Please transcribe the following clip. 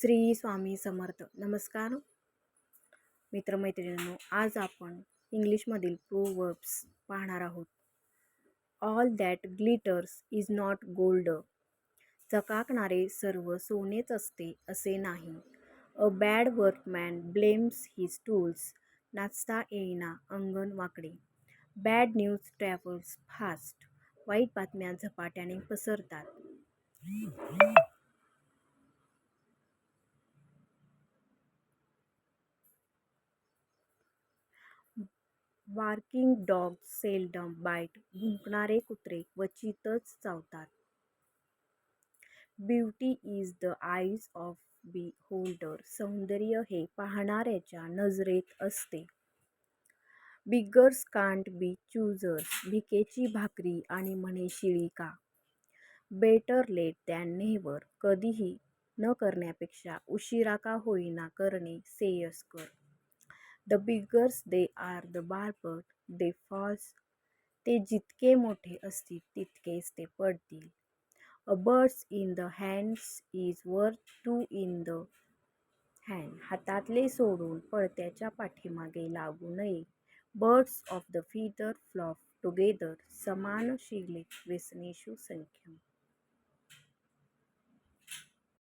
श्री स्वामी समर्थ. नमस्कार. मित्रमैत्रिणींनो आज आपण इंग्लिशमधील प्रोवर्ब्स पाहणार आहोत. All that glitters is not gold चकाकणारे सर्व सोनेच असते असे नाही. A bad workman blames his tools नाचता येईना अंगण वाकडे. बॅड न्यूज ट्रॅव्हल्स फास्ट वाईट बातम्या झपाट्याने पसरतात. बार्किंग डॉग सेल्डम बाईट भुंकणारे कुत्रे क्वचितच चावतात. Beauty is the eyes of beholder. सौंदर्य हे पाहणाऱ्याच्या नजरेत असते. बिगर्स कांट बी चूजर्स भिकेची भाकरी आणि म्हणे शिळी का? Better late than never. कधीही न करण्यापेक्षा उशिरा का होईना करणे श्रेयस्कर the biggers they are the barber they falls ते जितके मोठे असतील तितकेच ते पडतील. A birds in the hands is worth two in the hand हातातले सोडून पळत्याच्या पाठीमागे लागू नये. Birds of the feather flock together समान शिगले व्यसनेषु संख्या.